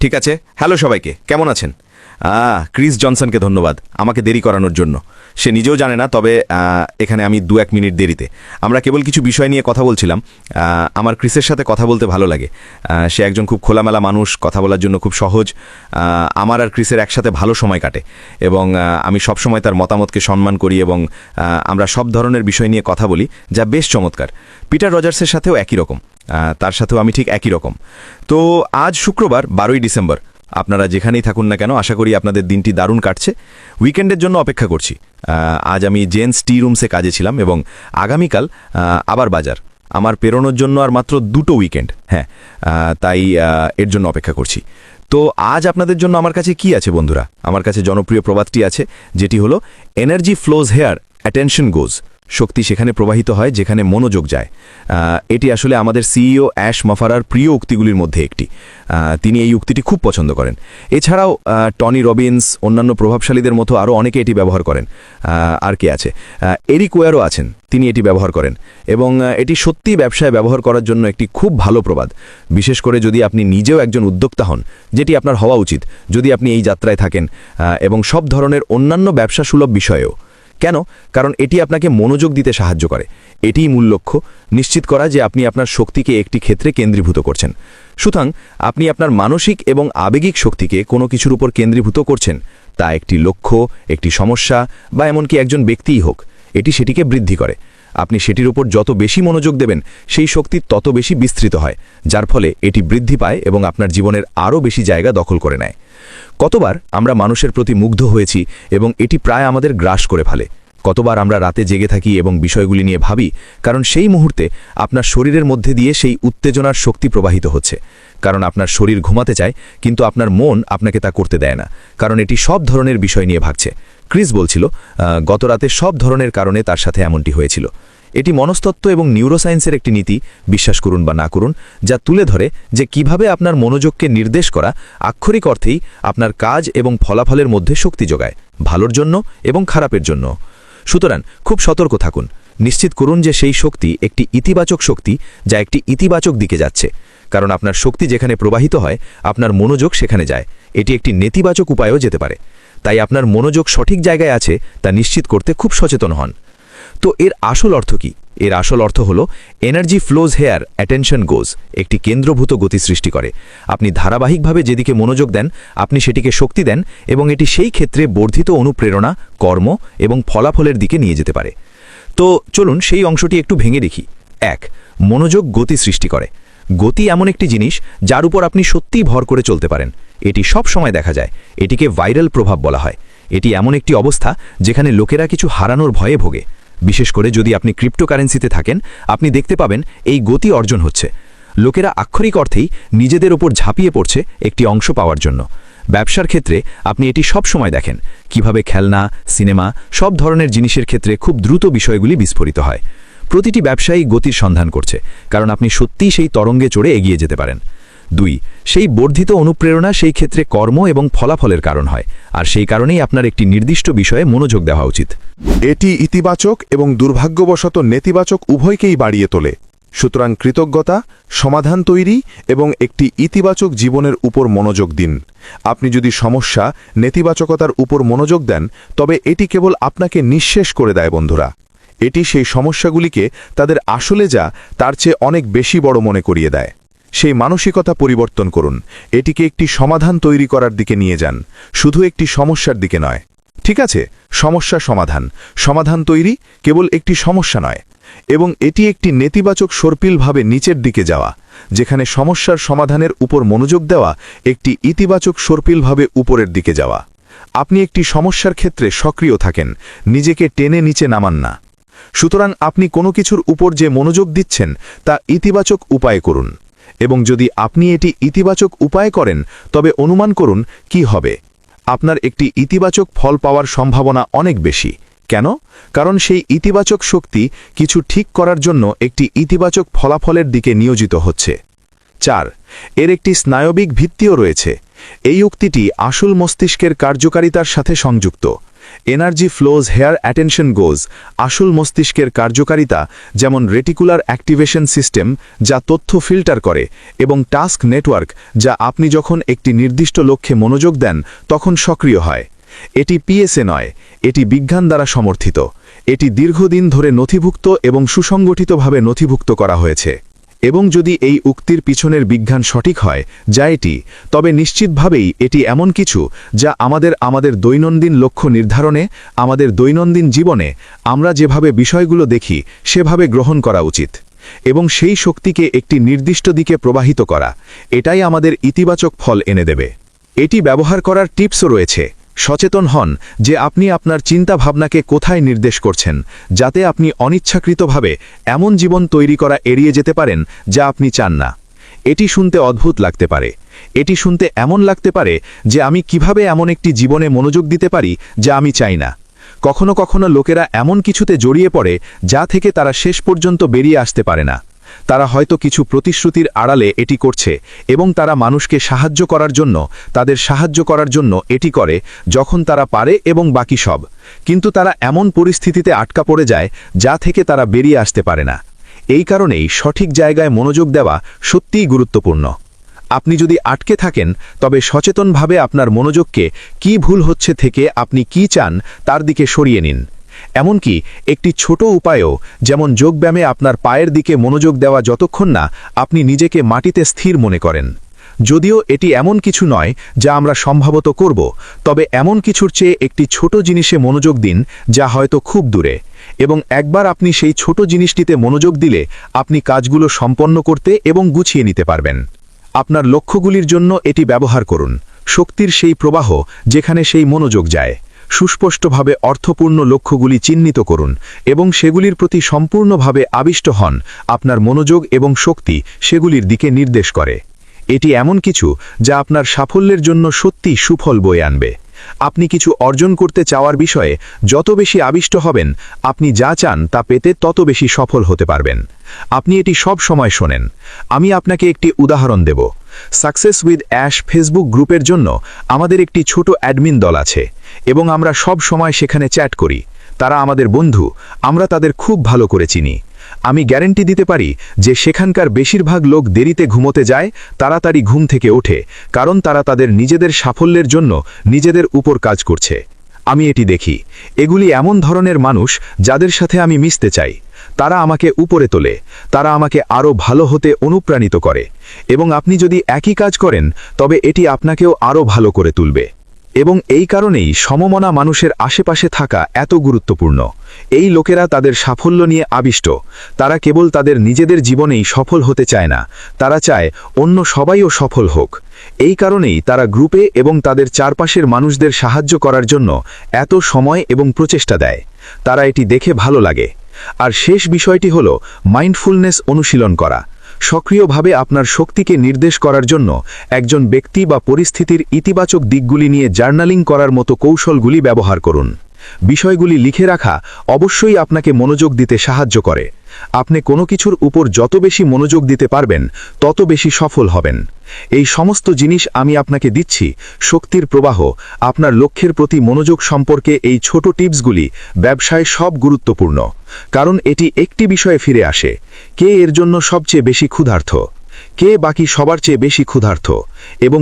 ঠিক আছে? হ্যালো সবাইকে কেমন আছেন? ক্রিস জনসনকে ধন্যবাদ আমাকে দেরি করানোর জন্য। সে নিজেও জানে না, তবে এখানে আমি দু এক মিনিট দেরিতে। আমরা কেবল কিছু বিষয় নিয়ে কথা বলছিলাম। আমার ক্রিসের সাথে কথা বলতে ভালো লাগে। সে একজন খুব খোলামেলা মানুষ, কথা বলার জন্য খুব সহজ। আমার আর ক্রিসের একসাথে ভালো সময় কাটে এবং আমি সবসময় তার মতামতকে সম্মান করি এবং আমরা সব ধরনের বিষয় নিয়ে কথা বলি, যা বেশ চমৎকার। পিটার রজার্সের সাথেও একই রকম। তার সাথেও আমি ঠিক একই রকম। তো, আজ শুক্রবার, বারোই ডিসেম্বর আপনারা যেখানেই থাকুন না কেন, আশা করি আপনাদের দিনটি দারুণ কাটছে। উইকেন্ডের জন্য অপেক্ষা করছি। আজ আমি জেন্টস টি রুমসে কাজে ছিলাম এবং আগামীকাল আবার বাজার। আমার পেরোনোর জন্য আর মাত্র দুটো উইকেন্ড। হ্যাঁ তাই এর জন্য অপেক্ষা করছি। তো আজ আপনাদের জন্য আমার কাছে কি আছে বন্ধুরা? আমার কাছে জনপ্রিয় প্রবাদটি আছে, যেটি হলো energy flows where attention goes শক্তি সেখানে প্রবাহিত হয়, যেখানে মনোযোগ যায়। এটি আসলে আমাদের সিইও অ্যাশ মাফারার প্রিয় উক্তিগুলির মধ্যে একটি। তিনি এই উক্তিটি খুব পছন্দ করেন। এছাড়াও টনি রবিন্স, অন্যান্য প্রভাবশালীদের মতো আরও অনেকে এটি ব্যবহার করেন। আর কে আছে? এরিক ওয়ারও আছেন, তিনি এটি ব্যবহার করেন। এবং এটি সত্যি ব্যবসায় ব্যবহার করার জন্য একটি খুব ভালো প্রবাদ। বিশেষ করে যদি আপনি নিজেও একজন উদ্যোক্তা হন, যেটি আপনার হওয়া উচিত, যদি আপনি এই যাত্রায় থাকেন এবং সব ধরনের অন্যান্য ব্যবসা সুলভ বিষয়েও। কেন? কারণ এটি আপনাকে মনোযোগ দিতে সাহায্য করে। এটিই মূল লক্ষ্য। নিশ্চিত করা যে আপনি আপনার শক্তিকে একটি ক্ষেত্রে কেন্দ্রীভূত করছেন। সুতরাং আপনি আপনার মানসিক এবং আবেগিক শক্তিকে কোনো কিছুর উপর কেন্দ্রীভূত করছেন। তা একটি লক্ষ্য, একটি সমস্যা বা এমনকি একজন ব্যক্তিই হোক। এটি সেটিকে বৃদ্ধি করে। আপনি সেটির উপর যত বেশি মনোযোগ দেবেন সেই শক্তি তত বেশি বিস্তৃত হয় যার ফলে এটি বৃদ্ধি পায় এবং আপনার জীবনের আরও বেশি জায়গা দখল করে নেয়। কতবার আমরা মানুষের প্রতি মুগ্ধ হয়েছি এবং এটি প্রায় আমাদের গ্রাস করে ফেলে। কতবার আমরা রাতে জেগে থাকি এবং বিষয়গুলি নিয়ে ভাবি কারণ সেই মুহূর্তে আপনার শরীরের মধ্যে দিয়ে সেই উত্তেজনার শক্তি প্রবাহিত হচ্ছে। কারণ আপনার শরীর ঘুমাতে চায় কিন্তু আপনার মন আপনাকে তা করতে দেয় না কারণ এটি সব ধরনের বিষয় নিয়ে ভাগছে। ক্রিস বলছিল আহ, গত রাতে সব ধরনের কারণে তার সাথে এমনটি হয়েছিল। এটি মনস্তত্ত্ব এবং নিউরোসায়েন্সের একটি নীতি, বিশ্বাস করুন বা না করুন, যা তুলে ধরে যে কীভাবে আপনার মনোযোগকে নির্দেশ করা আক্ষরিক অর্থেই আপনার কাজ এবং ফলাফলের মধ্যে শক্তি যোগায়, ভালোর জন্য এবং খারাপের জন্য। সুতরাং খুব সতর্ক থাকুন। নিশ্চিত করুন যে সেই শক্তি একটি ইতিবাচক শক্তি যা একটি ইতিবাচক দিকে যাচ্ছে। কারণ আপনার শক্তি যেখানে প্রবাহিত হয়, আপনার মনোযোগ সেখানে যায়। এটি একটি নেতিবাচক উপায়ও যেতে পারে। তাই আপনার মনোযোগ সঠিক জায়গায় আছে তা নিশ্চিত করতে খুব সচেতন হন। তো এর আসল অর্থ কি? এর আসল অর্থ হল energy flows where attention goes একটি কেন্দ্রভূত গতি সৃষ্টি করে। আপনি ধারাবাহিকভাবে যেদিকে মনোযোগ দেন, আপনি সেটিকে শক্তি দেন এবং এটি সেই ক্ষেত্রে বর্ধিত অনুপ্রেরণা, কর্ম এবং ফলাফলের দিকে নিয়ে যেতে পারে। তো চলুন সেই অংশটি একটু ভেঙে দেখি। এক, মনোযোগ গতি সৃষ্টি করে। গতি এমন একটি জিনিস যার উপর আপনি সত্যিই ভর করে চলতে পারেন। এটি সব সময় দেখা যায়। এটিকে ভাইরাল প্রভাব বলা হয়। এটি এমন একটি অবস্থা যেখানে লোকেরা কিছু হারানোর ভয়ে ভোগে। বিশেষ করে যদি আপনি ক্রিপ্টোকারেন্সিতে থাকেন, আপনি দেখতে পাবেন এই গতি অর্জন হচ্ছে। লোকেরা আক্ষরিক অর্থেই নিজেদের ওপর ঝাঁপিয়ে পড়ছে একটি অংশ পাওয়ার জন্য। ব্যবসার ক্ষেত্রে আপনি এটি সব সময় দেখেন। কীভাবে খেলনা, সিনেমা, সব ধরনের জিনিসের ক্ষেত্রে খুব দ্রুত বিষয়গুলি বিস্ফোরিত হয়। প্রতিটি ব্যবসায়ী গতির সন্ধান করছে, কারণ আপনি সত্যিই সেই তরঙ্গে চড়ে এগিয়ে যেতে পারেন। দুই, সেই বর্ধিত অনুপ্রেরণা সেই ক্ষেত্রে কর্ম এবং ফলাফলের কারণ হয়, আর সেই কারণেই আপনার একটি নির্দিষ্ট বিষয়ে মনোযোগ দেওয়া উচিত। এটি ইতিবাচক এবং দুর্ভাগ্যবশত নেতিবাচক উভয়কেই বাড়িয়ে তোলে। সুতরাং কৃতজ্ঞতা, সমাধান তৈরি এবং একটি ইতিবাচক জীবনের উপর মনোযোগ দিন। আপনি যদি সমস্যা, নেতিবাচকতার উপর মনোযোগ দেন, তবে এটি কেবল আপনাকে নিঃশেষ করে দেয় বন্ধুরা। এটি সেই সমস্যাগুলিকে তাদের আসলে যা তার চেয়ে অনেক বেশি বড় মনে করিয়ে দেয়। সেই মানসিকতা পরিবর্তন করুন। এটিকে একটি সমাধান তৈরি করার দিকে নিয়ে যান। শুধু একটি সমস্যার দিকে নয়। ঠিক আছে, সমস্যা সমাধান। সমাধান তৈরি কেবল একটি সমস্যা নয়। এবং এটি একটি নেতিবাচক সর্পিলভাবে নিচের দিকে যাওয়া, যেখানে সমস্যার সমাধানের উপর মনোযোগ দেওয়া একটি ইতিবাচক সর্পিলভাবে উপরের দিকে যাওয়া। আপনি একটি সমস্যার ক্ষেত্রে সক্রিয় থাকেন, নিজেকে টেনে নিচে নামান না। সুতরাং আপনি কোনো কিছুর উপর যে মনোযোগ দিচ্ছেন, তা ইতিবাচক উপায় করুন। এবং যদি আপনি এটি ইতিবাচক উপায় করেন, তবে অনুমান করুন কি হবে। আপনার একটি ইতিবাচক ফল পাওয়ার সম্ভাবনা অনেক বেশি। কেন? কারণ সেই ইতিবাচক শক্তি কিছু ঠিক করার জন্য একটি ইতিবাচক ফলাফলের দিকে নিয়োজিত হচ্ছে। চার, এর একটি স্নায়বিক ভিত্তিও রয়েছে। এই উক্তিটি আসল মস্তিষ্কের কার্যকারিতার সাথে সংযুক্ত। Energy flows where attention goes আসল মস্তিষ্কের কার্যকারিতা, যেমন রেটিকুলার অ্যাক্টিভেশন সিস্টেম যা তথ্য ফিল্টার করে, এবং টাস্ক নেটওয়ার্ক যা আপনি যখন একটি নির্দিষ্ট লক্ষ্যে মনোযোগ দেন, তখন সক্রিয় হয়। এটি পিএসএ নয়, এটি বিজ্ঞান দ্বারা সমর্থিত। এটি দীর্ঘদিন ধরে নথিভুক্ত এবং সুসংগঠিতভাবে নথিভুক্ত করা হয়েছে। এবং যদি এই উক্তির পিছনের বিজ্ঞান সঠিক হয়, যা এটি, তবে নিশ্চিতভাবেই এটি এমন কিছু যা আমাদের আমাদের দৈনন্দিন লক্ষ্য নির্ধারণে, আমাদের দৈনন্দিন জীবনে আমরা যেভাবে বিষয়গুলো দেখি, সেভাবে গ্রহণ করা উচিত। এবং সেই শক্তিকে একটি নির্দিষ্ট দিকে প্রবাহিত করা, এটাই আমাদের ইতিবাচক ফল এনে দেবে। এটি ব্যবহার করার টিপসও রয়েছে। সচেতন হন যে আপনি আপনার চিন্তা ভাবনাকে কোথায় নির্দেশ করছেন, যাতে আপনি অনিচ্ছাকৃতভাবে এমন জীবন তৈরি করা এড়িয়ে যেতে পারেন যা আপনি চান না। এটি শুনতে অদ্ভুত লাগতে পারে। এটি শুনতে এমন লাগতে পারে যে আমি কীভাবে এমন একটি জীবনে মনোযোগ দিতে পারি যা আমি চাই না। কখনো কখনো লোকেরা এমন কিছুতে জড়িয়ে পড়ে যা থেকে তারা শেষ পর্যন্ত বেরিয়ে আসতে পারে না। তারা হয়তো কিছু প্রতিশ্রুতির আড়ালে এটি করছে এবং তারা মানুষকে সাহায্য করার জন্য, তাদের সাহায্য করার জন্য এটি করে যখন তারা পারে এবং বাকি সব। কিন্তু তারা এমন পরিস্থিতিতে আটকা পড়ে যায় যা থেকে তারা বেরিয়ে আসতে পারে না। এই কারণেই সঠিক জায়গায় মনোযোগ দেওয়া সত্যিই গুরুত্বপূর্ণ। আপনি যদি আটকে থাকেন, তবে সচেতনভাবে আপনার মনোযোগকে কি ভুল হচ্ছে থেকে আপনি কি চান তার দিকে সরিয়ে নিন। এমনকি একটি ছোট উপায়ও, যেমন যোগব্যায়ামে আপনার পায়ের দিকে মনোযোগ দেওয়া যতক্ষণ না আপনি নিজেকে মাটিতে স্থির মনে করেন। যদিও এটি এমন কিছু নয় যা আমরা সম্ভবত করব, তবে এমন কিছুর চেয়ে একটি ছোট জিনিসে মনোযোগ দিন যা হয়তো খুব দূরে। এবং একবার আপনি সেই ছোট জিনিসটিতে মনোযোগ দিলে আপনি কাজগুলো সম্পন্ন করতে এবং গুছিয়ে নিতে পারবেন। আপনার লক্ষ্যগুলির জন্য এটি ব্যবহার করুন। শক্তির সেই প্রবাহ যেখানে সেই মনোযোগ যায়। সুস্পষ্টভাবে অর্থপূর্ণ লক্ষ্যগুলি চিহ্নিত করুন এবং সেগুলির প্রতি সম্পূর্ণভাবে আবিষ্ট হন। আপনার মনোযোগ এবং শক্তি সেগুলির দিকে নির্দেশ করে। এটি এমন কিছু যা আপনার সাফল্যের জন্য সত্যি সুফল বয়ে আনবে। আপনি কিছু অর্জন করতে চাওয়ার বিষয়ে যত বেশি আবিষ্ট হবেন, আপনি যা চান তা পেতে তত বেশি সফল হতে পারবেন। আপনি এটি সব সময় শোনেন। আমি আপনাকে একটি উদাহরণ দেব। সাকসেস উইথ অ্যাশ ফেসবুক গ্রুপের জন্য আমাদের একটি ছোট অ্যাডমিন দল আছে এবং আমরা সব সময় সেখানে চ্যাট করি। তারা আমাদের বন্ধু, আমরা তাদের খুব ভালো করে চিনি। আমি গ্যারেন্টি দিতে পারি যে সেখানকার বেশিরভাগ লোক দেরিতে ঘুমোতে যায়, তাড়াতাড়ি ঘুম থেকে ওঠে, কারণ তারা তাদের নিজেদের সাফল্যের জন্য নিজেদের উপর কাজ করছে। আমি এটি দেখি। এগুলি এমন ধরনের মানুষ যাদের সাথে আমি মিশতে চাই। তারা আমাকে উপরে তোলে। তারা আমাকে আরও ভালো হতে অনুপ্রাণিত করে। এবং আপনি যদি একই কাজ করেন, তবে এটি আপনাকেও আরও ভালো করে তুলবে। এবং এই কারণেই সমমনা মানুষের আশেপাশে থাকা এত গুরুত্বপূর্ণ। এই লোকেরা তাদের সাফল্য নিয়ে আবিষ্ট। তারা কেবল তাদের নিজেদের জীবনেই সফল হতে চায় না। তারা চায় অন্য সবাইও সফল হোক। এই কারণেই তারা গ্রুপে এবং তাদের চারপাশের মানুষদের সাহায্য করার জন্য এত সময় এবং প্রচেষ্টা দেয়। তারা এটি দেখে ভালো লাগে। আর শেষ বিষয়টি হল মাইন্ডফুলনেস অনুশীলন করা। সক্রিয়ভাবে আপনার শক্তিকে নির্দেশ করার জন্য একজন ব্যক্তি বা পরিস্থিতির ইতিবাচক দিকগুলি নিয়ে জার্নালিং করার মতো কৌশলগুলি ব্যবহার করুন। বিষয়গুলি লিখে রাখা অবশ্যই আপনাকে মনোযোগ দিতে সাহায্য করে। আপনি কোনো কিছুর উপর যত বেশি মনোযোগ দিতে পারবেন, তত বেশি সফল হবেন। এই সমস্ত জিনিস আমি আপনাকে দিচ্ছি, শক্তির প্রবাহ, আপনার লক্ষ্যের প্রতি মনোযোগ সম্পর্কে এই ছোট টিপসগুলি ব্যবসায় সব গুরুত্বপূর্ণ, কারণ এটি একটি বিষয়ে ফিরে আসে। কে এর জন্য সবচেয়ে বেশি ক্ষুধার্থ? কে বাকি সবার চেয়ে বেশি ক্ষুধার্থ? এবং